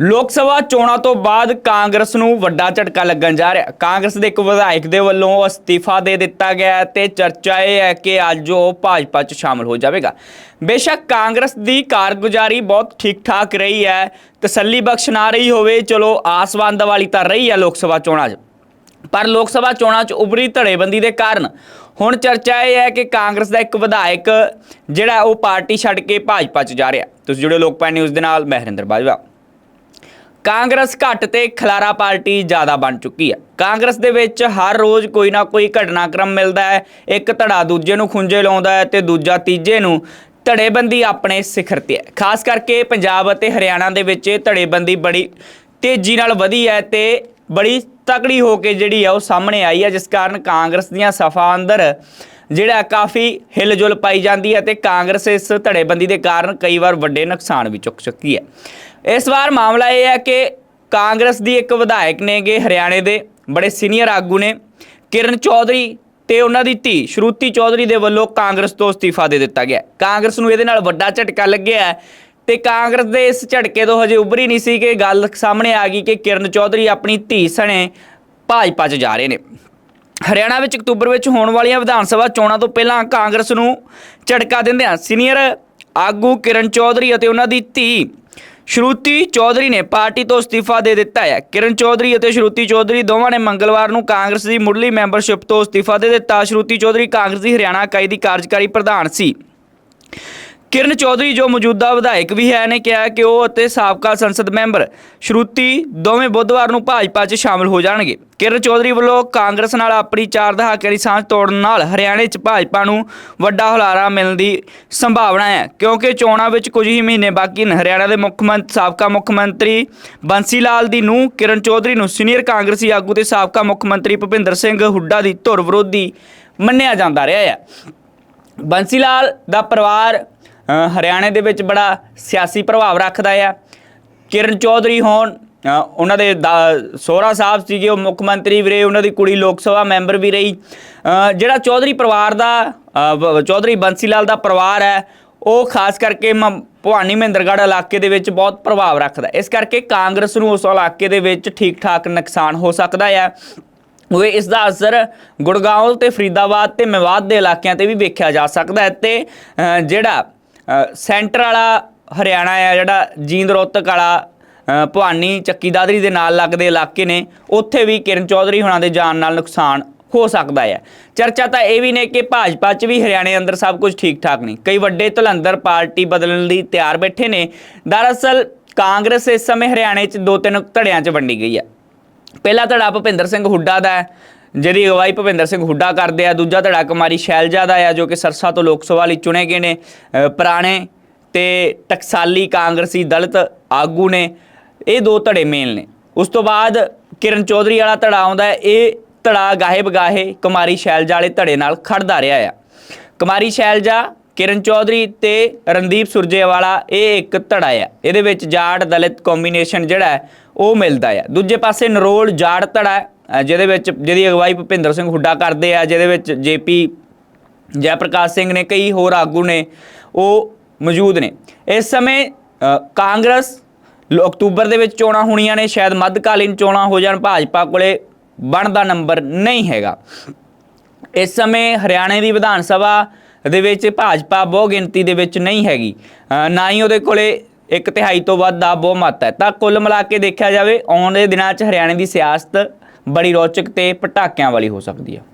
ਲੋਕ ਸਭਾ ਚੋਣਾਂ ਤੋਂ ਬਾਅਦ ਕਾਂਗਰਸ ਨੂੰ ਵੱਡਾ ਝਟਕਾ ਲੱਗਣ ਜਾ ਰਿਹਾ। ਕਾਂਗਰਸ ਦੇ ਇੱਕ ਵਿਧਾਇਕ ਦੇ ਵੱਲੋਂ ਅਸਤੀਫਾ ਦੇ ਦਿੱਤਾ ਗਿਆ ਹੈ ਤੇ ਚਰਚਾ ਇਹ ਹੈ ਕਿ ਅੱਜ ਉਹ ਭਾਜਪਾ 'ਚ ਸ਼ਾਮਲ ਹੋ ਜਾਵੇਗਾ। ਬੇਸ਼ੱਕ ਕਾਂਗਰਸ ਦੀ ਕਾਰਗੁਜ਼ਾਰੀ ਬਹੁਤ ਠੀਕ-ਠਾਕ ਰਹੀ ਹੈ, ਤਸੱਲੀ ਬਖਸ਼ ਨਾ ਰਹੀ ਹੋਵੇ, ਚਲੋ ਆਸਵੰਦ ਵਾਲੀ ਤਾਂ ਰਹੀ ਹੈ ਲੋਕ ਸਭਾ ਚੋਣਾਂ 'ਚ। ਪਰ ਲੋਕ ਸਭਾ ਚੋਣਾਂ 'ਚ ਉਭਰੀ ਧੜੇਬੰਦੀ ਦੇ ਕਾਰਨ ਹੁਣ ਚਰਚਾ ਇਹ ਹੈ ਕਿ ਕਾਂਗਰਸ ਦਾ ਇੱਕ ਵਿਧਾਇਕ ਜਿਹੜਾ ਉਹ ਪਾਰਟੀ ਛੱਡ ਕੇ ਭਾਜਪਾ 'ਚ ਜਾ ਰਿਹਾ। ਤੁਸੀਂ ਜੁੜੇ ਲੋਕਪਾਲ ਨਿਊਜ਼ ਦੇ ਨਾਲ, ਮੈਂ ਹਰਿੰਦਰ ਬਾਜਵਾ। ਕਾਂਗਰਸ ਘੱਟ ਤੇ ਖਲਾਰਾ ਪਾਰਟੀ ਜ਼ਿਆਦਾ ਬਣ ਚੁੱਕੀ ਹੈ। ਕਾਂਗਰਸ ਦੇ ਵਿੱਚ ਹਰ ਰੋਜ਼ ਕੋਈ ਨਾ ਕੋਈ ਘਟਨਾਕ੍ਰਮ ਮਿਲਦਾ ਹੈ। ਇੱਕ ਧੜਾ ਦੂਜੇ ਨੂੰ ਖੁੰਝੇ ਲਾਉਂਦਾ ਹੈ ਤੇ ਦੂਜਾ ਤੀਜੇ ਨੂੰ ਧੜੇਬੰਦੀ ਆਪਣੇ ਸਿਖਰ ਤੇ ਹੈ। ਖਾਸ ਕਰਕੇ ਪੰਜਾਬ ਅਤੇ ਹਰਿਆਣਾ ਦੇ ਵਿੱਚ ਇਹ ਧੜੇਬੰਦੀ ਬੜੀ ਤੇਜ਼ੀ ਨਾਲ ਵਧੀ ਹੈ ਤੇ ਬੜੀ ਤਕੜੀ ਹੋ ਕੇ ਜਿਹੜੀ ਆ ਉਹ ਸਾਹਮਣੇ ਆਈ ਹੈ, ਜਿਸ ਕਾਰਨ ਕਾਂਗਰਸ ਦੀਆਂ ਸਫਾ ਅੰਦਰ ਜਿਹੜਾ ਕਾਫੀ ਹਿਲਜੁਲ ਪਾਈ ਜਾਂਦੀ ਹੈ ਤੇ ਕਾਂਗਰਸ ਇਸ ਧੜੇਬੰਦੀ ਦੇ ਕਾਰਨ ਕਈ ਵਾਰ ਵੱਡੇ ਨੁਕਸਾਨ ਵੀ ਚੁੱਕ ਚੁੱਕੀ ਹੈ। ਇਸ ਵਾਰ ਮਾਮਲਾ ਇਹ ਹੈ ਕਿ ਕਾਂਗਰਸ ਦੀ ਇੱਕ ਵਿਧਾਇਕ ਨੇਗੇ ਹਰਿਆਣੇ ਦੇ, ਬੜੇ ਸੀਨੀਅਰ ਆਗੂ ਨੇ। ਕਿਰਨ ਚੌਧਰੀ ਤੇ ਉਹਨਾਂ ਦੀ ਧੀ ਸ਼ਰੂਤੀ ਚੌਧਰੀ ਦੇ ਵੱਲੋਂ ਕਾਂਗਰਸ ਤੋਂ ਅਸਤੀਫਾ ਦੇ ਦਿੱਤਾ ਗਿਆ। ਕਾਂਗਰਸ ਨੂੰ ਇਹਦੇ ਨਾਲ ਵੱਡਾ ਝਟਕਾ ਲੱਗਿਆ ਹੈ ਤੇ ਕਾਂਗਰਸ ਦੇ ਇਸ ਝਟਕੇ ਤੋਂ ਹਜੇ ਉੱਭਰੀ ਨਹੀਂ ਸੀ ਕਿ ਗੱਲ ਸਾਹਮਣੇ ਆ ਗਈ ਕਿ ਕਿਰਨ ਚੌਧਰੀ ਆਪਣੀ ਧੀ ਸਣੇ ਭਾਜਪਾ 'ਚ ਜਾ ਰਹੇ ਨੇ। ਹਰਿਆਣਾ ਵਿੱਚ ਅਕਤੂਬਰ ਵਿੱਚ ਹੋਣ ਵਾਲੀਆਂ ਵਿਧਾਨ ਸਭਾ ਚੋਣਾਂ ਤੋਂ ਪਹਿਲਾਂ ਕਾਂਗਰਸ ਨੂੰ ਝਟਕਾ ਦਿੰਦਿਆਂ ਸੀਨੀਅਰ ਆਗੂ ਕਿਰਨ ਚੌਧਰੀ ਅਤੇ ਉਹਨਾਂ ਦੀ ਧੀ ਸ਼ਰੂਤੀ ਚੌਧਰੀ ਨੇ ਪਾਰਟੀ ਤੋਂ ਅਸਤੀਫਾ ਦੇ ਦਿੱਤਾ ਹੈ। ਕਿਰਨ ਚੌਧਰੀ ਅਤੇ ਸ਼ਰੂਤੀ ਚੌਧਰੀ ਦੋਵਾਂ ਨੇ ਮੰਗਲਵਾਰ ਨੂੰ ਕਾਂਗਰਸ ਦੀ ਮੁੱਢਲੀ ਮੈਂਬਰਸ਼ਿਪ ਤੋਂ ਅਸਤੀਫਾ ਦੇ ਦਿੱਤਾ। ਸ਼ਰੂਤੀ ਚੌਧਰੀ ਕਾਂਗਰਸ ਦੀ ਹਰਿਆਣਾ ਇਕਾਈ ਦੀ ਕਾਰਜਕਾਰੀ ਪ੍ਰਧਾਨ ਸੀ। ਕਿਰਨ ਚੌਧਰੀ ਜੋ ਮੌਜੂਦਾ ਵਿਧਾਇਕ ਵੀ ਹੈ ਨੇ ਕਿਹਾ ਕਿ ਉਹ ਅਤੇ ਸਾਬਕਾ ਸੰਸਦ ਮੈਂਬਰ ਸ਼ਰੂਤੀ ਦੋਵੇਂ ਬੁੱਧਵਾਰ ਨੂੰ ਭਾਜਪਾ 'ਚ ਸ਼ਾਮਲ ਹੋ ਜਾਣਗੇ। ਕਿਰਨ ਚੌਧਰੀ ਵੱਲੋਂ ਕਾਂਗਰਸ ਨਾਲ ਆਪਣੀ ਚਾਰ ਦਹਾਕਿਆਂ ਦੀ ਸਾਂਝ ਤੋੜਨ ਨਾਲ ਹਰਿਆਣੇ 'ਚ ਭਾਜਪਾ ਨੂੰ ਵੱਡਾ ਹੁਲਾਰਾ ਮਿਲਣ ਦੀ ਸੰਭਾਵਨਾ ਹੈ, ਕਿਉਂਕਿ ਚੋਣਾਂ ਵਿੱਚ ਕੁਝ ਹੀ ਮਹੀਨੇ ਬਾਕੀ ਨੇ। ਹਰਿਆਣਾ ਦੇ ਮੁੱਖ ਮੰਤਰੀ ਸਾਬਕਾ ਮੁੱਖ ਮੰਤਰੀ ਬੰਸੀ ਲਾਲ ਦੀ ਨੂੰ ਕਿਰਨ ਚੌਧਰੀ ਨੂੰ ਸੀਨੀਅਰ ਕਾਂਗਰਸੀ ਆਗੂ ਤੇ ਸਾਬਕਾ ਮੁੱਖ ਮੰਤਰੀ ਭੁਪਿੰਦਰ ਸਿੰਘ ਹੁੱਡਾ ਦੀ ਧੁਰ ਵਿਰੋਧੀ ਮੰਨਿਆ ਜਾਂਦਾ ਰਿਹਾ ਹੈ। ਬੰਸੀ ਲਾਲ ਦਾ ਪਰਿਵਾਰ ਹਰਿਆਣੇ ਦੇ ਵਿੱਚ ਬੜਾ ਸਿਆਸੀ ਪ੍ਰਭਾਵ ਰੱਖਦਾ ਆ। ਕਿਰਨ ਚੌਧਰੀ ਹੋਣ ਉਹਨਾਂ ਦੇ ਦਾ- ਸਹੁਰਾ ਸਾਹਿਬ ਸੀਗੇ, ਉਹ ਮੁੱਖ ਮੰਤਰੀ ਵੀ ਰਹੇ ਉਹਨਾਂ ਦੀ ਕੁੜੀ ਲੋਕ ਸਭਾ ਮੈਂਬਰ ਵੀ ਰਹੀ। ਜਿਹੜਾ ਚੌਧਰੀ ਪਰਿਵਾਰ ਦਾ ਚੌਧਰੀ ਬੰਸੀ ਲਾਲ ਦਾ ਪਰਿਵਾਰ ਹੈ, ਉਹ ਖਾਸ ਕਰਕੇ ਮ- ਭਵਾਨੀ ਮਹਿੰਦਰਗੜ੍ਹ ਇਲਾਕੇ ਦੇ ਵਿੱਚ ਬਹੁਤ ਪ੍ਰਭਾਵ ਰੱਖਦਾ ਇਸ ਕਰਕੇ ਕਾਂਗਰਸ ਨੂੰ ਉਸ ਇਲਾਕੇ ਦੇ ਵਿੱਚ ਠੀਕ ਠਾਕ ਨੁਕਸਾਨ ਹੋ ਸਕਦਾ ਹੈ ਉਹ ਇਸ ਦਾ ਅਸਰ ਗੁੜਗਾਉਂ ਤੇ ਫਰੀਦਾਬਾਦ ਤੇ ਮੇਵਾਤ ਦੇ ਇਲਾਕਿਆਂ ਤੇ ਵੀ ਵੇਖਿਆ ਜਾ ਸਕਦਾ ਹੈ ਤੇ ਜਿਹੜਾ ਸੈਂਟਰ ਵਾਲਾ ਹਰਿਆਣਾ ਆ, ਜਿਹੜਾ ਜੀਂਦ ਰੋਹਤਕ ਵਾਲਾ ਭਵਾਨੀ ਚੱਕੀ ਦਾਦਰੀ ਦੇ ਨਾਲ ਲੱਗਦੇ ਇਲਾਕੇ ਨੇ, ਉੱਥੇ ਵੀ ਕਿਰਨ ਚੌਧਰੀ ਹੁਣਾਂ ਦੇ ਜਾਣ ਨਾਲ ਨੁਕਸਾਨ ਹੋ ਸਕਦਾ ਹੈ ਚਰਚਾ ਤਾਂ ਇਹ ਵੀ ਨੇ ਕਿ ਭਾਜਪਾ 'ਚ ਵੀ ਹਰਿਆਣੇ ਅੰਦਰ ਸਭ ਕੁਝ ਠੀਕ ਠਾਕ ਨਹੀਂ ਕਈ ਵੱਡੇ ਧਲੰਦਰ ਪਾਰਟੀ ਬਦਲਣ ਲਈ ਤਿਆਰ ਬੈਠੇ ਨੇ। ਦਰਅਸਲ, ਕਾਂਗਰਸ ਇਸ ਸਮੇਂ ਹਰਿਆਣੇ 'ਚ ਦੋ ਤਿੰਨ ਧੜਿਆਂ 'ਚ ਵੰਡੀ ਗਈ ਹੈ ਪਹਿਲਾ ਧੜਾ ਭੁਪਿੰਦਰ ਸਿੰਘ ਹੁੱਡਾ ਦਾ ਹੈ ਜਿਹਦੀ ਅਗਵਾਈ ਭੁਪਿੰਦਰ ਸਿੰਘ ਹੁੱਡਾ ਕਰਦੇ ਆ, ਦੂਜਾ ਧੜਾ ਕੁਮਾਰੀ ਸ਼ੈਲਜਾ ਦਾ ਆ, ਜੋ ਕਿ ਸਰਸਾ ਤੋਂ ਲੋਕ ਸਭਾ ਲਈ ਚੁਣੇ ਗਏ ਨੇ। ਪੁਰਾਣੇ ਤੇ ਟਕਸਾਲੀ ਕਾਂਗਰਸੀ ਦਲਿਤ ਆਗੂ ਨੇ, ਇਹ ਦੋ ਧੜੇ ਮੇਨ ਨੇ। ਉਸ ਤੋਂ ਬਾਅਦ ਕਿਰਨ ਚੌਧਰੀ ਵਾਲਾ ਧੜਾ ਆਉਂਦਾ ਹੈ, ਇਹ ਧੜਾ ਗਾਹੇ ਬਗਾਹੇ ਕੁਮਾਰੀ ਸ਼ੈਲਜਾ ਵਾਲੇ ਧੜੇ ਨਾਲ ਖੜਦਾ ਰਿਹਾ ਆ। ਕੁਮਾਰੀ ਸ਼ੈਲਜਾ, ਕਿਰਨ ਚੌਧਰੀ ਤੇ ਰਣਦੀਪ ਸੁਰਜੇਵਾਲਾ, ਇਹ ਇੱਕ ਧੜਾ ਆ। ਇਹਦੇ ਵਿੱਚ ਜਾਟ ਦਲਿਤ ਕੰਬੀਨੇਸ਼ਨ ਜਿਹੜਾ ਉਹ ਮਿਲਦਾ ਆ। ਦੂਜੇ ਪਾਸੇ ਨਰੋਲ ਜਾਟ ਧੜਾ ਜਿਹਦੇ ਵਿੱਚ ਜਿਹਦੀ ਅਗਵਾਈ ਭੁਪਿੰਦਰ ਸਿੰਘ ਹੁੱਡਾ ਕਰਦੇ ਆ, ਜਿਹਦੇ ਵਿੱਚ ਜੇਪੀ ਜੈ ਪ੍ਰਕਾਸ਼ ਸਿੰਘ ਨੇ, ਕਈ ਹੋਰ ਆਗੂ ਨੇ, ਉਹ ਮੌਜੂਦ ਨੇ। ਇਸ ਸਮੇਂ ਕਾਂਗਰਸ ਅਕਤੂਬਰ ਦੇ ਵਿੱਚ ਚੋਣਾਂ ਹੋਣੀਆਂ ਨੇ, ਸ਼ਾਇਦ ਮੱਧਕਾਲੀਨ ਚੋਣਾਂ ਹੋ ਜਾਣ, ਭਾਜਪਾ ਕੋਲੇ ਬਣਦਾ ਨੰਬਰ ਨਹੀਂ ਹੈਗਾ। ਇਸ ਸਮੇਂ ਹਰਿਆਣੇ ਦੀ ਵਿਧਾਨ ਸਭਾ ਦੇ ਵਿੱਚ ਭਾਜਪਾ ਬਹੁ ਗਿਣਤੀ ਦੇ ਵਿੱਚ ਨਹੀਂ ਹੈਗੀ। ਨਾ ਹੀ ਉਹਦੇ ਕੋਲੇ ਇੱਕ ਤਿਹਾਈ ਤੋਂ ਵੱਧ ਦਾ ਬਹੁਮਤ ਹੈ। ਤਾਂ ਕੁੱਲ ਮਿਲਾ ਕੇ ਦੇਖਿਆ ਜਾਵੇ, ਆਉਣ ਦੇ ਦਿਨਾਂ 'ਚ ਹਰਿਆਣੇ ਦੀ ਸਿਆਸਤ ਬੜੀ ਰੌਚਕ ਤੇ ਪਟਾਕਿਆਂ ਵਾਲੀ ਹੋ ਸਕਦੀ ਹੈ